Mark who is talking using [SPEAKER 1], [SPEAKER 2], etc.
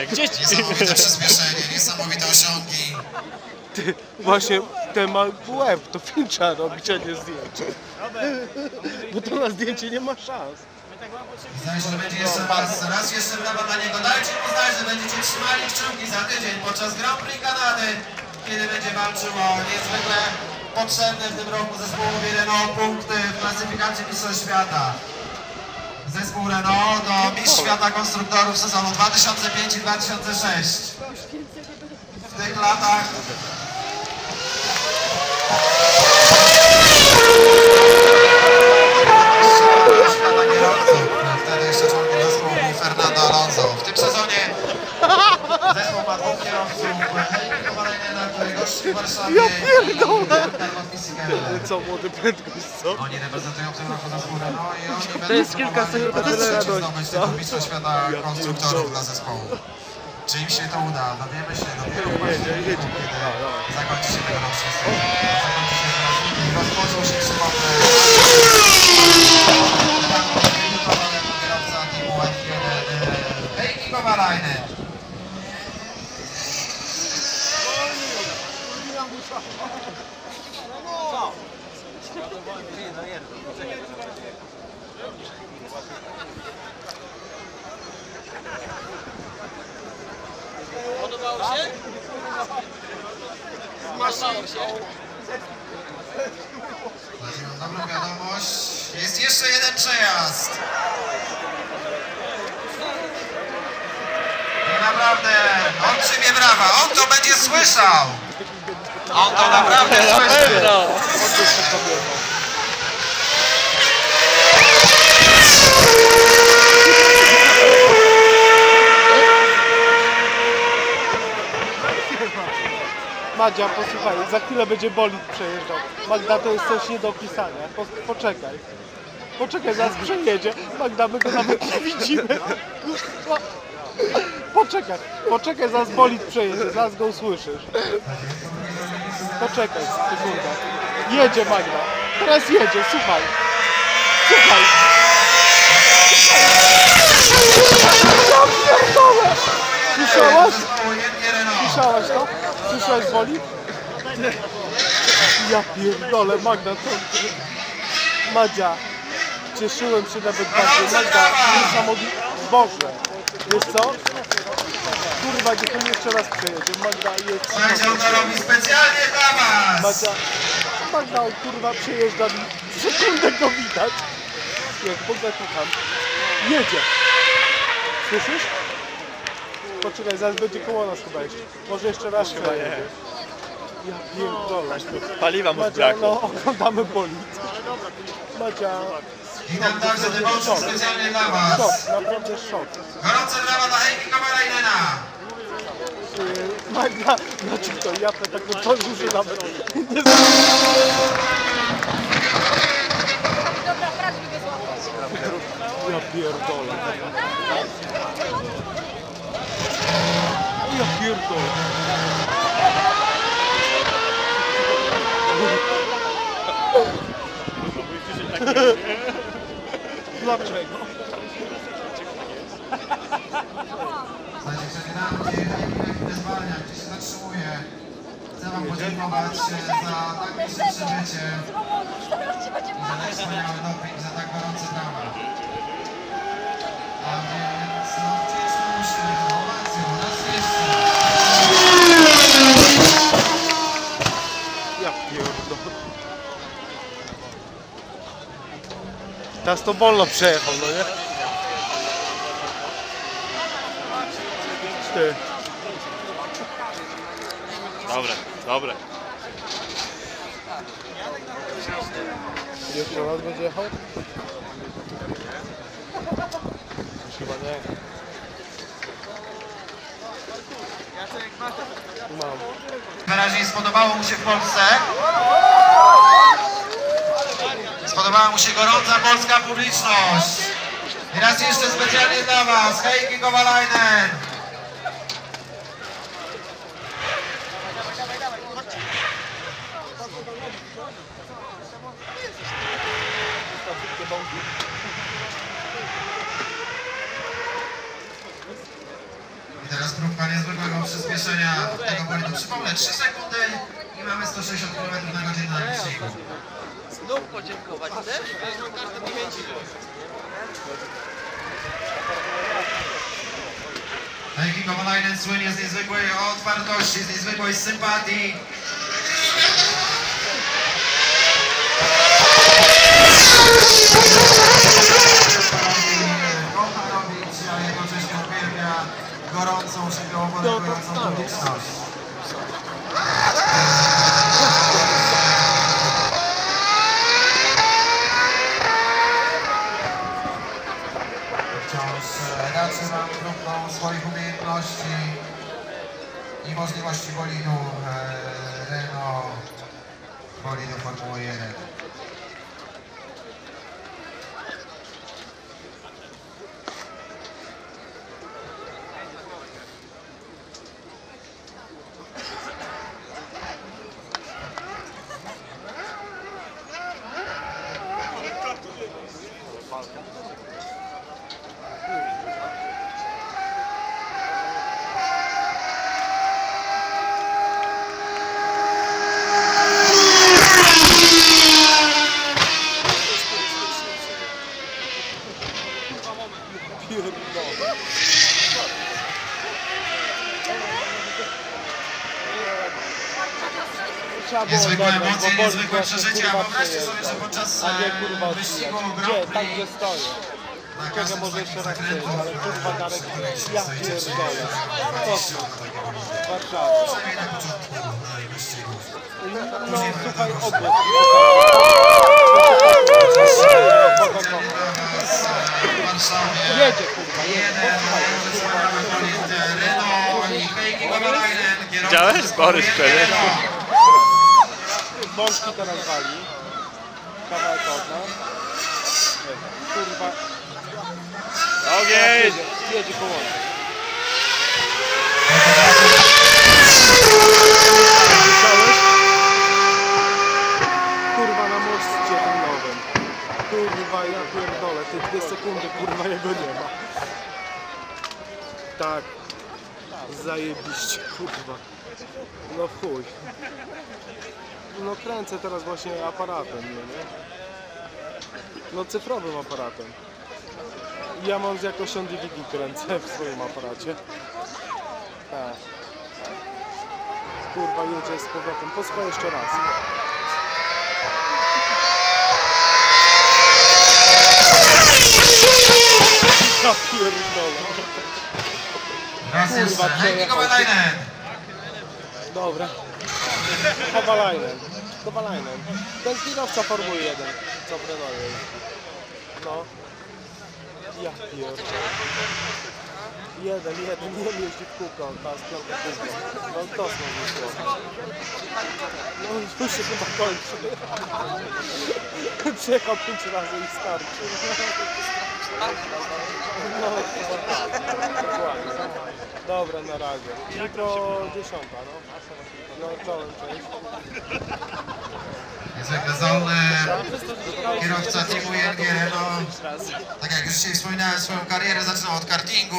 [SPEAKER 1] Jak dzieci.
[SPEAKER 2] Niesamowite przyspieszenie, niesamowite osiągi.
[SPEAKER 3] Ty, właśnie ten ma łeb, to film trzeba robić, a nie zdjęcie. Bo to na zdjęcie nie ma szans.
[SPEAKER 2] Się, że będzie jeszcze raz, raz jeszcze brawa dla niego. Dajcie mi znać, że będziecie trzymali kciuki za tydzień podczas Grand Prix Kanady, kiedy będzie walczył o niezwykle potrzebne w tym roku zespołowi Renault punkty w klasyfikacji Mistrzostw Świata. Zespół Renault do Mistrz Świata Konstruktorów sezonu 2005 i 2006. W tych latach. Wtedy jeszcze członkiem zespołu był Fernando Alonso. W tym sezonie zespół ma dwóch kierowców. Który gości w Warszawie.
[SPEAKER 3] Ja pierdolę! Co, młody prędkość, co?
[SPEAKER 2] Oni reprezentują w tym roku zespół Renault i oni będą
[SPEAKER 3] jest kilka sekund
[SPEAKER 2] po raz
[SPEAKER 3] tyle
[SPEAKER 2] trzeci
[SPEAKER 3] radości,
[SPEAKER 2] zdobyć
[SPEAKER 3] co?
[SPEAKER 2] Mistrza Świata Konstruktorów dla zespołu. Czy im się to uda? Dowiemy się dopiero w październiku, kiedy zakończy się tegoroczny sezon. Zakończy się rozpoczął się przypomnę. Mam dobrą wiadomość. Jest jeszcze jeden przejazd. I naprawdę, on przyjmie brawa, on to będzie słyszał. On to naprawdę słyszy.
[SPEAKER 3] Madzia, posłuchaj, za chwilę będzie bolid przejeżdżał. Magda, to jest coś nie do opisania. Po, poczekaj. Poczekaj, zaraz przejedzie. Magda, my go nawet nie widzimy. Poczekaj, poczekaj, zaraz bolid przejedzie, zaraz go usłyszysz. Poczekaj, sekunda. Jedzie Magda. Teraz jedzie, słuchaj. Słuchaj. Ja pierdolę! Słyszałaś? Słyszałaś to? Słyszałeś woli? Ja pierdolę, Magda, to... Madzia, cieszyłem się nawet bardziej. Magda, niesamowite... Boże, wiesz co? Kurwa, niech on jeszcze raz przejedzie. Magda jest...
[SPEAKER 2] Słuchajcie, on to robi specjalnie dla was.
[SPEAKER 3] Magda, kurwa przejeżdża mi. Sekundę go widać. Jak Boga kocham. Jedzie. Słyszysz? Poczekaj, zaraz będzie koło nas chyba jeszcze. Może jeszcze raz chyba nie. Ja pierdolę.
[SPEAKER 1] Paliwa mu
[SPEAKER 3] Madzia,
[SPEAKER 1] zbrakło.
[SPEAKER 3] no oglądamy policję. Madzia,
[SPEAKER 2] Witam także wyborców specjalnie dla was.
[SPEAKER 3] szok, naprawdę szok.
[SPEAKER 2] Gorące brawa dla Heikki Kovalainena.
[SPEAKER 3] Yy, Magda, znaczy to ja to tak otworzył, że nawet nie
[SPEAKER 4] Dobra, pracuj go złapać.
[SPEAKER 3] Ja pierdolę. Ja pierdolę. Dlaczego?
[SPEAKER 2] Się Heikki nie zwalnia, gdzie się zatrzymuje. Chcę wam podziękować e, za tak
[SPEAKER 4] będzie
[SPEAKER 2] i za tak wspaniały doping, za tak gorące brawa.
[SPEAKER 3] Teraz to wolno przejechał, no nie? Ty.
[SPEAKER 1] Dobre, dobre.
[SPEAKER 3] Jeszcze raz będzie jechał? Chyba nie. Mam.
[SPEAKER 2] Wyraźnie spodobało mu się w Polsce. Spodobała mu się gorąca polska publiczność. I raz jeszcze specjalnie dla Was, Heikki Kovalainen. I teraz próbka niezwykłego przyspieszenia tego bolidu. Przypomnę, 3 sekundy i mamy 160 km na godzinę na liczniku.
[SPEAKER 5] Znów podziękować też?
[SPEAKER 2] Heikki Kovalainen słynie z niezwykłej otwartości, z niezwykłej sympatii. Próbką swoich umiejętności i możliwości bolidu e, Renault, bolidu Formuły 1. Niezwykłe emocje,
[SPEAKER 3] bo
[SPEAKER 2] niezwykłe przeżycia. Wyobraźcie sobie, że podczas
[SPEAKER 3] A nie
[SPEAKER 2] e,
[SPEAKER 3] kurwa
[SPEAKER 2] wyścigu
[SPEAKER 3] Gdzie?
[SPEAKER 2] Grand
[SPEAKER 3] Tam
[SPEAKER 2] Prix
[SPEAKER 3] gdzie stoję.
[SPEAKER 2] na
[SPEAKER 3] Czekaj,
[SPEAKER 2] każdym
[SPEAKER 3] może jeszcze raz ale kurwa Darek, ja pierdolę. To
[SPEAKER 2] bolidu.
[SPEAKER 3] Warszawa.
[SPEAKER 2] Przynajmniej na początku wyścigu.
[SPEAKER 3] No słuchaj.
[SPEAKER 2] W Warszawie.
[SPEAKER 3] Jedzie kurwa, jedzie.
[SPEAKER 2] Jeden wspaniały bolid
[SPEAKER 1] wtedy.
[SPEAKER 2] 1.
[SPEAKER 3] Bączki teraz wali. Kawałek od nas. Kurwa.
[SPEAKER 1] Ogień!
[SPEAKER 3] Jedzie. Słyszałeś? Kurwa na moście tym nowym. Kurwa ja pierdolę, te dwie sekundy kurwa jego nie ma. Tak. Zajebiście kurwa. No chuj. No kręcę teraz właśnie aparatem, nie, nie? No cyfrowym aparatem. Ja mam z jakością DVD kręcę w swoim aparacie. Tak. Kurwa jedzie z powrotem. Posłuchaj jeszcze raz. Ja pierdolę.
[SPEAKER 2] Kovalainen.
[SPEAKER 3] Dobra. Kowalajnen. Kowalajnen. Ten kierowca Formuły 1. Co jeździ. No. Ja pierdolę. Jeden, jeden, jeden jeździ w kółko, ta z piąte kółko. No to znowu wyszło. No już się chyba kończy. Przyjechał pięć razy i starczy. No. Dobra, na razie. Jutro dziesiąta, no. No, czołem, cześć.
[SPEAKER 2] Niezwykle zdolny kierowca teamu ING Renault. Tak jak już dzisiaj wspominałem, swoją karierę zaczynał od kartingu.